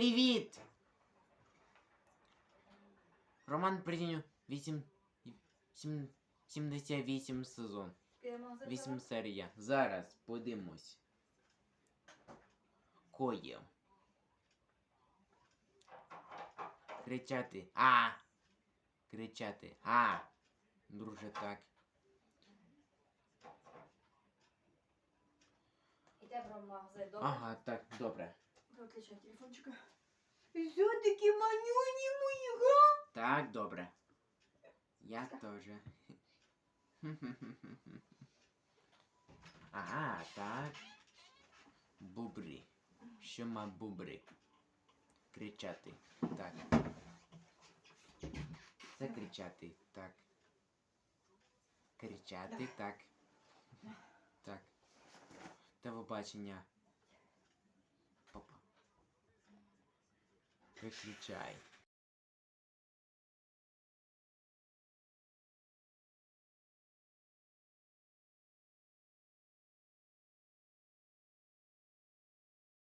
Привіт! Роман Придіню 8... 7... 78 сезон. 8 серія. Зараз подивимось. Коє. Кричати. А! Кричати. А! Друже, так. Іде в магазин, добре? Ага, так, добре. Виключай телефончика. Все-таки манюні мої, га? Так, добре. Я тоже. Ага, так. Бубри. Що ма бубри? Кричати. Так. Це кричати. Так. Кричати, так. Так. Та побачення. Папа. Виключай.